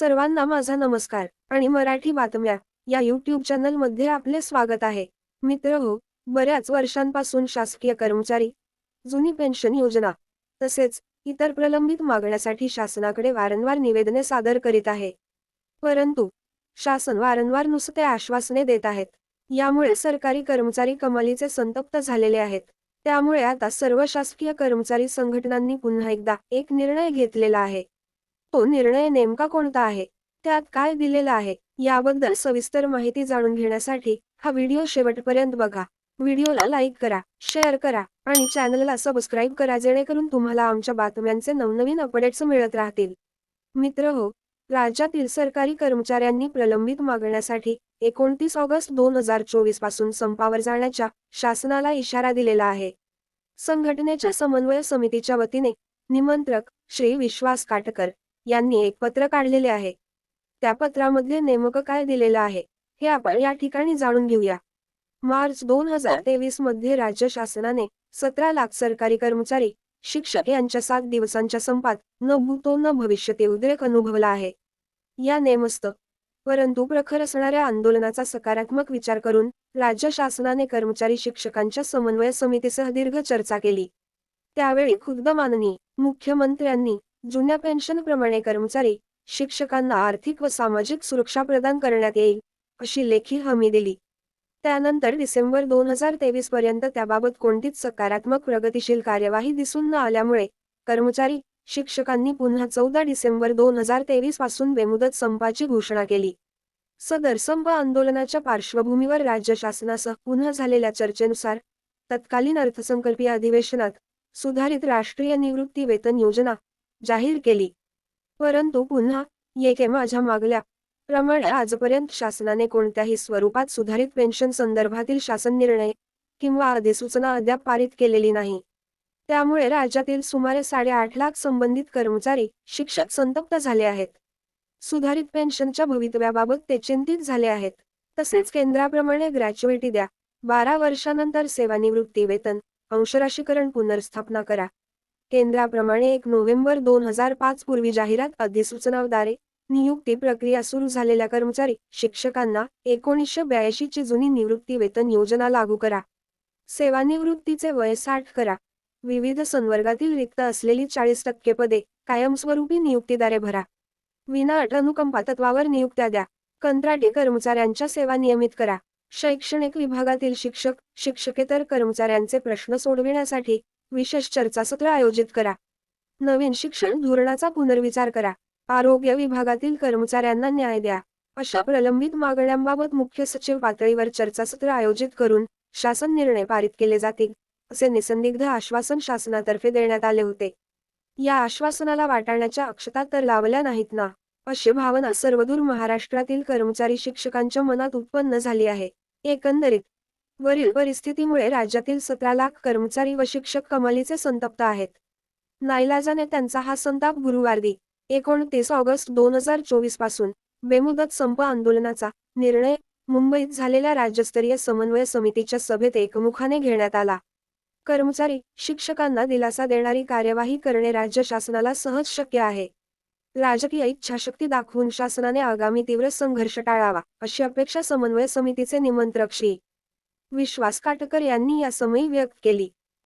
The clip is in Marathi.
सर्वांना माझा नमस्कार आणि मराठी बातम्या या युट्यूब चॅनलमध्ये आपले स्वागत आहे. मित्र हो बऱ्याच वर्षांपासून शासकीय कर्मचारी जुनी पेन्शन योजना तसेच इतर प्रलंबित मागण्यासाठी शासनाकडे वारंवार निवेदने सादर करीत आहे. परंतु शासन वारंवार नुसते आश्वासने देत आहेत. यामुळे सरकारी कर्मचारी कमालीचे संतप्त झालेले आहेत. त्यामुळे आता सर्व शासकीय कर्मचारी संघटनांनी पुन्हा एकदा एक निर्णय घेतलेला आहे. तो निर्णय नेमका कोणता आहे? त्यात काय दिलेलं आहे? याबद्दल सविस्तर माहिती जाणून घेण्यासाठी हा व्हिडिओ शेवटपर्यंत बघा. व्हिडिओला लाईक करा शेअर करा आणि चॅनलला सबस्क्राईब करा जेणेकरून तुम्हाला आमच्या बातम्यांचे नवनवीन अपडेट्स मिळत राहतील. मित्र हो राज्यातील सरकारी कर्मचाऱ्यांनी प्रलंबित मागण्यासाठी एकोणतीस ऑगस्ट दोन हजार चोवीसपासून संपावर जाण्याच्या शासनाला इशारा दिलेला आहे. संघटनेच्या समन्वय समितीच्या वतीने निमंत्रक श्री विश्वास काटकर यांनी एक पत्र काढलेले आहे. त्या पत्रामध्ये नेमकं काय दिलेलं आहे हे आपण या ठिकाणी जाणून घेऊया. मार्च दोन हजार तेवीसमध्ये राज्य शासनाने सतरा लाख सरकारी कर्मचारी शिक्षक यांच्या सात दिवसांच्या संपात न भूतो न भविष्यते उद्रेक अनुभवला आहे. या नेमस्त परंतु प्रखर असणाऱ्या आंदोलनाचा सकारात्मक विचार करून राज्य शासनाने कर्मचारी शिक्षकांच्या समन्वय समितीसह दीर्घ चर्चा केली. त्यावेळी खुद्द माननीय मुख्यमंत्र्यांनी जुन्या पेन्शनप्रमाणे कर्मचारी शिक्षकांना आर्थिक व सामाजिक सुरक्षा प्रदान करण्यात येईल अशी लेखी हमी दिली. त्यानंतर डिसेंबर दोन हजार तेवीस पर्यंत त्याबाबत कोणतीच सकारात्मक प्रगतीशील कार्यवाही दिसून न आल्यामुळे कर्मचारी शिक्षकांनी पुन्हा चौदा डिसेंबर दोन हजार तेवीसपासून बेमुदत संपाची घोषणा केली. सदर संप आंदोलनाच्या पार्श्वभूमीवर राज्य शासनासह पुन्हा झालेल्या चर्चेनुसार तत्कालीन अर्थसंकल्पीय अधिवेशनात सुधारित राष्ट्रीय निवृत्ती वेतन योजना जाहीर केली. परंतु पुन्हा येके माझ्या मागल्या. प्रमाणे आजपर्यंत शासनाने कोणत्याही स्वरूपात सुधारित पेन्शन संदर्भातील शासन निर्णय किंवा अधिसूचना अद्याप पारित केलेली नाही. त्यामुळे राज्यातील सुमारे साडेआठ लाख संबंधित कर्मचारी शिक्षक संतप्त झाले आहेत. सुधारित पेन्शनच्या भवितव्याबाबत ते चिंतित झाले आहेत. तसेच केंद्राप्रमाणे ग्रॅच्युएटी द्या. बारा वर्षानंतर सेवानिवृत्ती वेतन अंशराशीकरण पुनर्स्थापना करा. केंद्राप्रमाणे एक नोव्हेंबर दोन हजार पाच पूर्वी जाहिरात अधिसूचनाद्वारे नियुक्ती प्रक्रिया सुरू झालेल्या कर्मचारी शिक्षकांना एकोणीसशे ब्याऐंशी ची जुनी निवृत्ती वेतन योजना लागू करा. सेवानिवृत्तीचे वय साठ करा. विविध संवर्गातील रिक्त असलेली चाळीस टक्के पदे कायमस्वरूपी नियुक्तीद्वारे भरा. विना अट अनुकंपा तत्वावर नियुक्त्या द्या. कंत्राटी कर्मचाऱ्यांच्या सेवा नियमित करा. शैक्षणिक विभागातील शिक्षक शिक्षकेतर कर्मचाऱ्यांचे प्रश्न सोडविण्यासाठी विशेष चर्चासत्र आयोजित करा. नवीन शिक्षण धोरणाचा पुनर्विचार करा. आरोग्य विभागातील कर्मचाऱ्यांना न्याय द्या. अशा प्रलंबित मागण्यांबाबत मुख्य सचिव पातळीवर चर्चासत्र आयोजित करून शासन निर्णय पारित केले जातील असे निसंदिग्ध आश्वासन शासनातर्फे देण्यात आले होते. या आश्वासनाला वाटाण्याच्या अक्षता तर लावल्या नाहीत ना अशी भावना सर्वदूर महाराष्ट्रातील कर्मचारी शिक्षकांच्या मनात उत्पन्न झाली आहे. एकंदरीत वरील परिस्थितीमुळे राज्यातील सतरा लाख कर्मचारी व शिक्षक कमालीचे संतप्त आहेत. नाईलाजाने त्यांचा हा संताप गुरुवारी एकोणतीस ऑगस्ट दोन हजार चोवीसपासून बेमुदत संप आंदोलनाचा निर्णय मुंबईत झालेल्या राज्यस्तरीय समन्वय समितीच्या सभेत एकमुखाने घेण्यात आला. कर्मचारी शिक्षकांना दिलासा देणारी कार्यवाही करणे राज्य शासनाला सहज शक्य आहे. राजकीय इच्छाशक्ती दाखवून शासनाने आगामी तीव्र संघर्ष टाळावा अशी अपेक्षा समन्वय समितीचे निमंत्रक श्री. विश्वास काटकर यांनी या समयी व्यक्त केली.